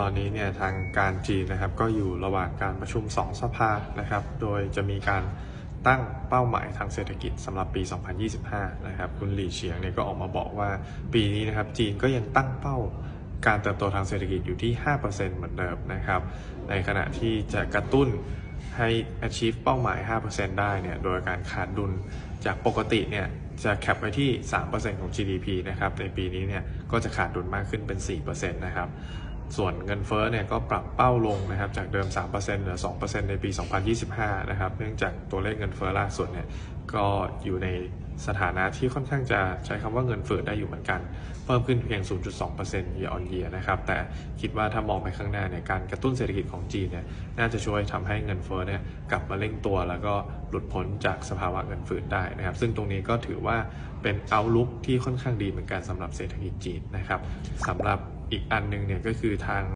ตอนนี้เนี่ยทางการจีนนะครับก็อยู่ระหว่างการประชุม 2 สภานะครับ โดยจะมีการตั้งเป้าหมายทางเศรษฐกิจสำหรับปี 2025 นะครับคุณหลี่เฉียงเนี่ยก็ออกมาบอกว่าปีนี้นะครับจีนก็ยังตั้งเป้าการเติบโตทางเศรษฐกิจอยู่ที่ 5%เหมือนเดิมนะครับ ในขณะที่จะกระตุ้นให้ achieve เป้าหมาย 5%ได้เนี่ย โดยการขาดดุลจากปกติเนี่ยจะแคปไว้ที่ 3%ของ GDP นะครับ ในปีนี้เนี่ยก็จะขาดดุลมากขึ้นเป็น 4%นะครับ ส่วนเงินเฟ้อเนี่ยก็ปรับเป้าลงนะครับจากเดิม 3%เหลือ 2%ในปี 2025 นะครับ เนื่องจากตัวเลขเงินเฟ้อล่าสุดเนี่ยก็อยู่ในสถานะที่ค่อนข้างจะใช้คำว่าเงินเฟ้อได้อยู่เหมือนกัน เพิ่มขึ้นเพียง 0.2% year on year นะครับ แต่คิดว่าถ้ามองไปข้างหน้าเนี่ยการกระตุ้นเศรษฐกิจของจีนเนี่ยน่าจะช่วยทำให้เงินเฟ้อเนี่ยกลับมาเร่งตัว แล้วก็หลุดพ้นจากสภาวะเงินฝืนได้นะครับ ซึ่งตรงนี้ก็ถือว่าเป็นเอาลุกที่ค่อนข้างดีเหมือนกันสำหรับเศรษฐกิจจีนนะครับสำหรับ อีกอันหนึ่งเนี่ยก็คือทาง